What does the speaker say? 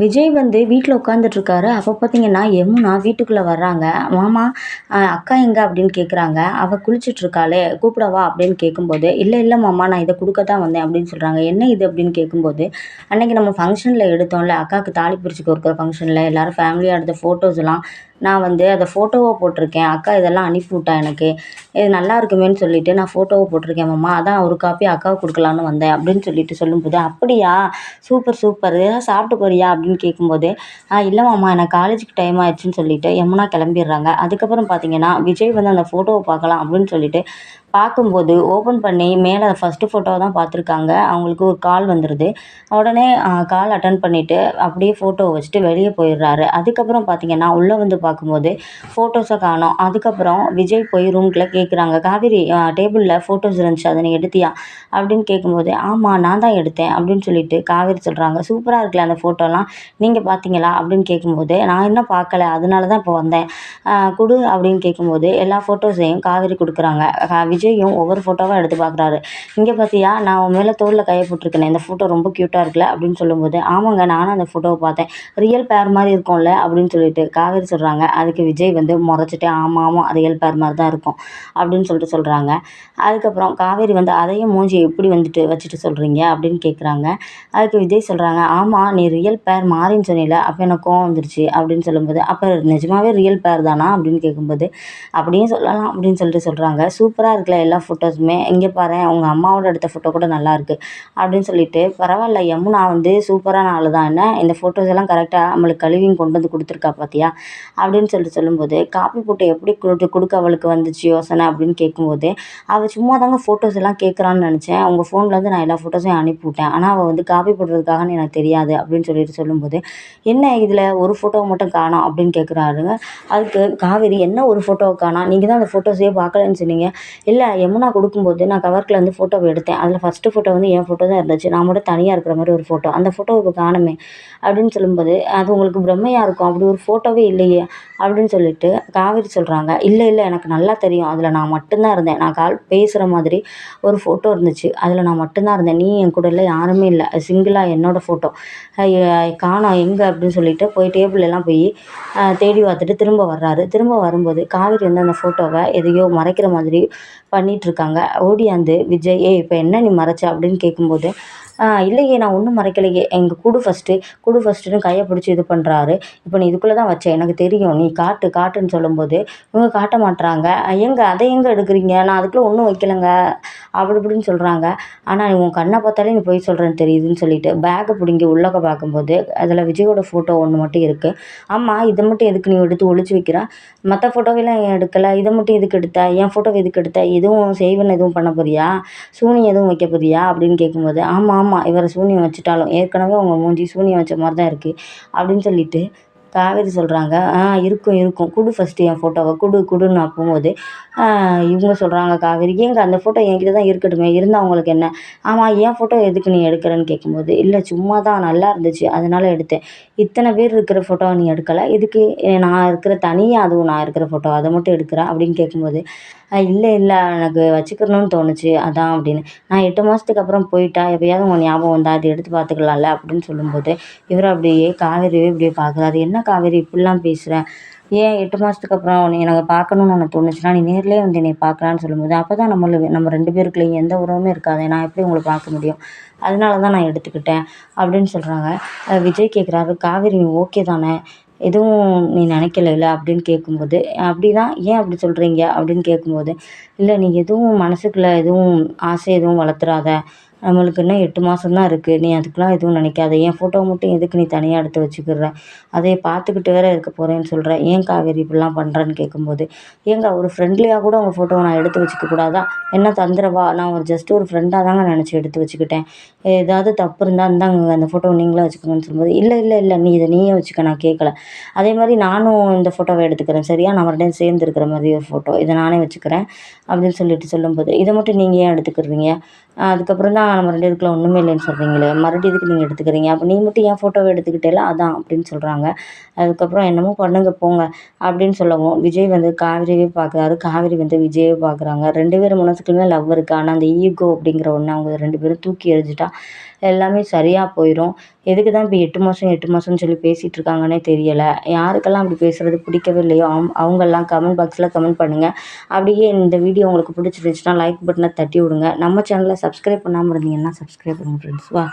விஜய் வந்து வீட்டில் உட்காந்துட்ருக்காரு அப்போ பார்த்தீங்கன்னா யமுனா வீட்டுக்குள்ளே வர்றாங்க. மாமா அக்கா எங்கே? அப்படின்னு கேட்குறாங்க அவள் குளிச்சுட்ருக்காளே கூப்பிடவா அப்படின்னு கேட்கும்போது இல்லை இல்லை மாமா நான் இதை கொடுக்க தான் வந்தேன் அப்படின்னு சொல்கிறாங்க என்ன இது? அப்படின்னு கேட்கும்போது அன்னைக்கு நம்ம ஃபங்க்ஷனில் எடுத்தோம்ல அக்காவுக்கு தாலி பிரிச்சு கொடுக்குற ஃபங்க்ஷனில் எல்லாரும் ஃபேமிலியாக எடுத்த ஃபோட்டோஸ்லாம் நான் வந்து அதை ஃபோட்டோவை போட்டிருக்கேன். அக்கா இதெல்லாம் அனுப்பிவிட்டா எனக்கு. இது நல்லா இருக்குமேன்னு சொல்லிவிட்டு நான் ஃபோட்டோவை போட்டிருக்கேன் மாமா அதான் ஒரு காப்பி அக்காவுக்கு கொடுக்கலான்னு வந்தேன். அப்படின்னு சொல்லிட்டு சொல்லும்போது அப்படியா? சூப்பர் சூப்பர் ஏதாவது சாப்பிட்டு போறியா? அப்படின்னு கேட்கும்போது ஆ இல்லை மாமா எனக்கு காலேஜுக்கு டைம் ஆயிடுச்சுன்னு சொல்லிட்டு யமுனா கிளம்பிடுறாங்க. அதுக்கப்புறம் பார்த்தீங்கன்னா விஜய் வந்து அந்த ஃபோட்டோவை பார்க்கலாம் அப்படின்னு சொல்லிட்டு பார்க்கும்போது ஓப்பன் பண்ணி மேலே ஃபஸ்ட்டு ஃபோட்டோ தான் பார்த்துருக்காங்க. அவங்களுக்கு ஒரு கால் வந்துடுது உடனே கால் அட்டன் பண்ணிவிட்டு அப்படியே ஃபோட்டோவை வச்சுட்டு வெளியே போயிடுறாரு. அதுக்கப்புறம் பார்த்தீங்கன்னா உள்ளே வந்து பார்க்கும்போது ஃபோட்டோஸை காணோம். அதுக்கப்புறம் விஜய் போய் ரூம்குள்ளே கேட்குறாங்க காவேரி டேபிளில் ஃபோட்டோஸ் இருந்துச்சு. அதை நீ எடுத்தியா? அப்படின்னு கேட்கும்போது ஆமாம் நான் தான் எடுத்தேன். அப்படின்னு சொல்லிட்டு காவேரி சொல்கிறாங்க சூப்பராக இருக்குல்ல அந்த ஃபோட்டோலாம் நீங்கள் பார்த்தீங்களா அப்படின்னு கேட்கும்போது நான் இன்னும் பார்க்கல அதனால தான் இப்போ வந்தேன். கொடு. அப்படின்னு கேட்கும்போது எல்லா ஃபோட்டோஸையும் காவேரி கொடுக்குறாங்க. விஜய் விஜயும் ஒவ்வொரு ஃபோட்டோவாக எடுத்து பார்க்குறாரு. இங்கே பார்த்தியா நான் உன் மேலே தோளில் கையை போட்டிருக்கேன் இந்த ஃபோட்டோ ரொம்ப க்யூட்டாக இருக்குல்ல அப்படின்னு சொல்லும்போது ஆமாங்க நானும் அந்த ஃபோட்டோவை பார்த்தேன். ரியல் பேர் மாதிரி இருக்கும்ல அப்படின்னு சொல்லிட்டு காவேரி சொல்கிறாங்க அதுக்கு விஜய் வந்து முறைச்சிட்டு ஆமாம் ஆமாம் ரியல் பேர் மாதிரி தான் இருக்கும் அப்படின்னு சொல்லிட்டு சொல்கிறாங்க அதுக்கப்புறம் காவேரி வந்து அதையும் மூஞ்சி எப்படி வந்துட்டு வச்சுட்டு சொல்கிறீங்க அப்படின்னு கேட்குறாங்க அதுக்கு விஜய் சொல்கிறாங்க ஆமாம் நீ ரியல் பேர் மாறின்னு சொன்னில அப்போ எனக்கு கோவம் வந்துருச்சு அப்படின்னு சொல்லும்போது அப்போ நிஜமாவே ரியல் பேர் தானா அப்படின்னு கேட்கும்போது அப்படியும் சொல்லலாம் அப்படின்னு சொல்லிட்டு சொல்கிறாங்க சூப்பராக இருக்குல்ல எல்லா ஃபோட்டோஸுமே இங்கே பாரு உங்கள் அம்மாவோட எடுத்த ஃபோட்டோ கூட நல்லா இருக்கு அப்படின்னு சொல்லிட்டு பரவாயில்ல யமுனா வந்து சூப்பரான ஆள் தான். என்ன இந்த ஃபோட்டோஸ் எல்லாம் கரெக்டாக நம்மளுக்கு கழுவியும் கொண்டு வந்து கொடுத்துருக்கா பார்த்தியா அப்படின்னு சொல்லிட்டு சொல்லும்போது காப்பி போட்டு எப்படி கொடுத்து கொடுக்க அவளுக்கு வந்துச்சு யோசனை? அப்படின்னு கேட்கும்போது அவள் சும்மா தாங்க ஃபோட்டோஸ் எல்லாம் கேட்குறான்னு நினச்சேன். அவங்க ஃபோன்லேருந்து நான் எல்லா ஃபோட்டோஸையும் அனுப்பிவிட்டேன். ஆனால் அவள் வந்து காப்பி போடுறதுக்காகன்னு எனக்கு தெரியாது. அப்படின்னு சொல்லிட்டு சொல்லும்போது என்ன இதில் ஒரு ஃபோட்டோவை மட்டும் காணோம்? அப்படின்னு கேட்குறாருங்க அதுக்கு காவேரி என்ன ஒரு ஃபோட்டோவை காணா நீங்கள் தான் அந்த ஃபோட்டோஸையே பார்க்கலன்னு சொன்னீங்க. இல்லை யமுனா கொடுக்கும்போது நான் கவர்க்கில் வந்து ஃபோட்டோவை எடுத்தேன். அதில் ஃபஸ்ட்டு ஃபோட்டோ வந்து என் ஃபோட்டோ தான் இருந்துச்சு. நான் மட்டும் தனியாக இருக்கிற மாதிரி ஒரு ஃபோட்டோ அந்த ஃபோட்டோ இப்போ காணுமே அப்படின்னு சொல்லும்போது அது உங்களுக்கு பிரம்மையாக இருக்கும். அப்படி ஒரு ஃபோட்டோவே இல்லையே அப்படின்னு சொல்லிட்டு காவேரி சொல்கிறாங்க இல்லை இல்லை எனக்கு நல்லா தெரியும். அதில் நான் மட்டும்தான் இருந்தேன். நான் கால் பேசுகிற மாதிரி ஒரு ஃபோட்டோ இருந்துச்சு. அதில் நான் மட்டும்தான் இருந்தேன். நீ என் கூட இல்லை யாருமே இல்லை. சிங்கிளாக என்னோடய ஃபோட்டோ காணோம் எங்கே? அப்படின்னு சொல்லிட்டு போய் டேபிள் எல்லாம் போய் தேடி பார்த்துட்டு திரும்ப வர்றாரு. திரும்ப வரும்போது காவேரி வந்து அந்த ஃபோட்டோவை எதையோ மறைக்கிற மாதிரி பண்ணிட்டு இருக்காங்க. ஓடியாந்து விஜய் ஏய் இப்போ என்ன நீ மறைச்ச? அப்படின்னு கேட்கும்போது இல்லையே நான் ஒன்றும் மறைக்கலையே. எங்கள் குடு ஃபஸ்ட்டு குடு ஃபஸ்ட்டுன்னு கையை பிடிச்சி இது பண்ணுறாரு இப்போ நீ இதுக்குள்ளே தான் வச்சேன் எனக்கு தெரியும். நீ காட்டு காட்டுன்னு சொல்லும்போது இவங்க காட்ட மாட்டுறாங்க எங்கே அதை எங்கே எடுக்கிறீங்க? நான் அதுக்குள்ளே ஒன்றும் வைக்கலைங்க. அப்படி இப்படின்னு சொல்கிறாங்க ஆனால் உன் கண்ணை பார்த்தாலே நீ போய் சொல்கிறேன்னு தெரியுதுன்னு சொல்லிட்டு பேக்கை பிடுங்கி உள்ளக்க பார்க்கும்போது அதில் விஜயோட ஃபோட்டோ ஒன்று மட்டும் இருக்குது ஆமாம் இதை மட்டும் எதுக்கு நீ எடுத்து ஒழிச்சு வைக்கிற? மற்ற ஃபோட்டோவெல்லாம் ஏன் எடுக்கலை? இதை மட்டும் எதுக்கு எடுத்த? என் ஃபோட்டோவை எதுக்கு எடுத்த? எதுவும் செய்வன் எதுவும் பண்ண போறியா? சூனி எதுவும் வைக்க போறியா? அப்படின்னு கேட்கும்போது ஆமாம் ஆமாம் இவரை சூனியம் வச்சுட்டாலும். ஏற்கனவே உங்கள் மூஞ்சி சூனியம் வச்ச மாதிரி தான் இருக்குது அப்படின்னு சொல்லிட்டு காவேரி சொல்கிறாங்க ஆ இருக்கும் இருக்கும். குடு ஃபஸ்ட்டு என் ஃபோட்டோவை குடு குடுன்னு நான் போகும்போது இவங்க சொல்கிறாங்க காவேரி ஏங்க அந்த ஃபோட்டோ என்கிட்ட தான் இருக்கட்டுமே? இருந்தால் உங்களுக்கு என்ன? ஆமாம் என் ஃபோட்டோ எதுக்கு நீ எடுக்கிறேன்னு கேட்கும்போது இல்லை சும்மா தான். நல்லா இருந்துச்சு. அதனால் எடுத்தேன். இத்தனை பேர் இருக்கிற ஃபோட்டோவை நீ எடுக்கலை. இதுக்கு நான் இருக்கிற தனியாக அதுவும் நான் இருக்கிற ஃபோட்டோ அதை மட்டும் எடுக்கிறேன். அப்படின்னு கேட்கும்போது இல்லை இல்லை. எனக்கு வச்சுக்கணும்னு தோணுச்சு. அதான் அப்படின்னு. நான் எட்டு மாதத்துக்கு அப்புறம் போயிட்டா எப்பயாவது உங்கள் ஞாபகம் வந்தால் அது எடுத்து பார்த்துக்கலாம்ல? அப்படின்னு சொல்லும்போது இவர் அப்படியே காவேரியே இப்படியே பார்க்குறாரு என்ன காவேரி இப்படிலாம் பேசுகிற ஏன் எட்டு மாதத்துக்கு அப்புறம் உன்னை எனக்கு பார்க்கணுன்னு உனக்கு தோணுச்சுன்னா நீ நேர்லேயே வந்து என்னை பார்க்கலான்னு சொல்லும்போது அப்போ தான் நம்மள நம்ம ரெண்டு பேருக்குள்ளேயும் எந்த உறவுமே இருக்காது நான் எப்படி உங்களை பார்க்க முடியும்? அதனால தான் நான் எடுத்துக்கிட்டேன் அப்படின்னு சொல்கிறாங்க விஜய் கேட்குறாரு காவேரி நீ ஓகே தானே? எதுவும் நீ நினைக்கலைல அப்படின்னு கேட்கும்போது அப்படி தான் ஏன் அப்படி சொல்கிறீங்க அப்படின்னு கேட்கும்போது இல்லை நீ எதுவும் மனசுக்குள்ளே எதுவும் ஆசை எதுவும் வளர்த்துறாத. நம்மளுக்கு இன்னும் எட்டு மாதம் தான் இருக்குது நீ அதுக்கெலாம் எதுவும் நினைக்காத. என் ஃபோட்டோ மட்டும் எதுக்கு நீ தனியாக எடுத்து வச்சுக்கிற? அதை பார்த்துக்கிட்டு வேற இருக்க போகிறேன்னு சொல்கிற ஏன் காவேரி இப்படிலாம் பண்ணுறேன்னு கேட்கும்போது ஏங்க ஒரு ஃப்ரெண்ட்லியாக கூட உங்கள் ஃபோட்டோவை நான் எடுத்து வச்சுக்க கூடாதா? என்ன தந்துடவா நான் ஒரு ஜஸ்ட் ஒரு ஃப்ரெண்டாக தாங்க நினச்சி எடுத்து வச்சுக்கிட்டேன். ஏதாவது தப்பு இருந்தால் இருந்தாங்க அந்த ஃபோட்டோவை நீங்களே வச்சுக்கோங்கன்னு சொல்லும்போது இல்லை இல்லை இல்லை நீ இதை நீயே வச்சுக்க நான் கேட்கல அதே மாதிரி நானும் இந்த ஃபோட்டோவை எடுத்துக்கிறேன். சரியா? நம்ம ரெண்டையும் சேர்ந்து இருக்கிற மாதிரி ஒரு ஃபோட்டோ இதை நானே வச்சுக்கிறேன் அப்படின்னு சொல்லிட்டு சொல்லும்போது இதை மட்டும் நீங்கள் ஏன் எடுத்துக்கிறீங்க? அதுக்கப்புறம் தான் அதான் நம்ம ரெண்டு இதுக்குள்ள ஒன்றுமே இல்லைன்னு சொல்கிறீங்களே மறுபடியும் இதுக்கு நீங்கள் எடுத்துக்கிறீங்க? அப்போ நீ மட்டும் என் ஃபோட்டோவை எடுத்துக்கிட்டேல அதான் அப்படின்னு சொல்கிறாங்க அதுக்கப்புறம் என்னமோ பண்ணுங்க போங்க அப்படின்னு சொல்லவும் விஜய் வந்து காவிரியவே பார்க்குறாரு. காவிரி வந்து விஜயை பார்க்குறாங்க. ரெண்டு பேர் மனசுக்குமே லவ் இருக்குது ஆனால் அந்த ஈகோ அப்படிங்கிற ஒன்று அவங்க ரெண்டு பேரும் தூக்கி எறிஞ்சிட்டா எல்லாமே சரியாக போயிடும் எதுக்கு தான் இப்போ எட்டு மாதம் எட்டு மாதம்னு சொல்லி பேசிகிட்டு இருக்காங்கன்னே தெரியலை. யாருக்கெல்லாம் அப்படி பேசுகிறது பிடிக்கவே இல்லையோ அவங்க அவங்கெல்லாம் கமெண்ட் பாக்ஸில் கமெண்ட் பண்ணுங்கள் அப்படியே இந்த வீடியோ உங்களுக்கு பிடிச்சிருந்துச்சுன்னா லைக் பட்டனை தட்டி விடுங்க. நம்ம சேனலை சப்ஸ்கிரைப் பண்ணாமல் இருந்தீங்கன்னா சப்ஸ்கிரைப் பண்ணுங்கள் ஃப்ரெண்ட்ஸ் வா.